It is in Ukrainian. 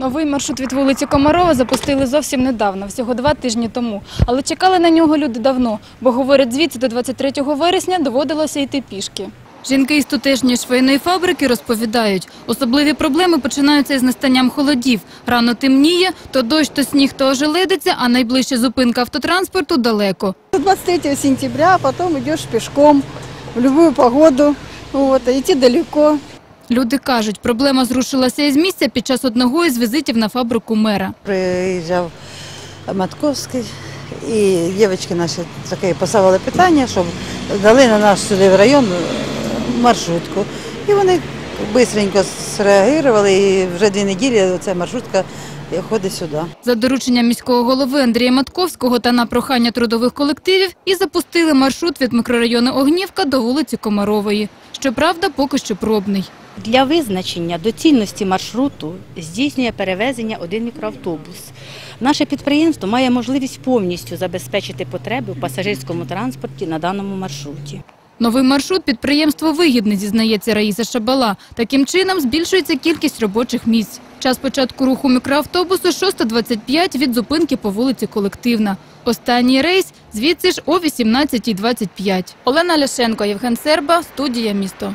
Новий маршрут від вулиці Комарова запустили зовсім недавно, всього два тижні тому. Але чекали на нього люди давно, бо, говорять, звідси до 23 вересня доводилося йти пішки. Жінки із тутешньої швейної фабрики розповідають, особливі проблеми починаються із настанням холодів. Рано темніє, то дощ, то сніг, то ожеледиться, а найближча зупинка автотранспорту далеко. 23 сентября, а потом идешь пешком в любую погоду. Вот, а идти далеко. Люди кажуть, проблема зрушилася із місця під час одного із візитів на фабрику мера. Приїжджав Матковський, і дівчатки наші таке поставили питання, щоб дали на нас сюди в район маршрутку. І вони швидко зреагували, і вже дві неділі ця маршрутка ходить сюди. За дорученням міського голови Андрія Матковського та на прохання трудових колективів і запустили маршрут від мікрорайону Огнівка до вулиці Комарової. Щоправда, поки що пробний. Для визначення доцільності маршруту здійснює перевезення один мікроавтобус. Наше підприємство має можливість повністю забезпечити потреби в пасажирському транспорті на даному маршруті. Новий маршрут підприємство вигідне, зізнається Раїса Шабала. Таким чином збільшується кількість робочих місць. Час початку руху мікроавтобусу 6.25 від зупинки по вулиці Колективна. Останній рейс звідси ж о 18.25. Олена Ляшенко, Євген Серба, студія «Місто».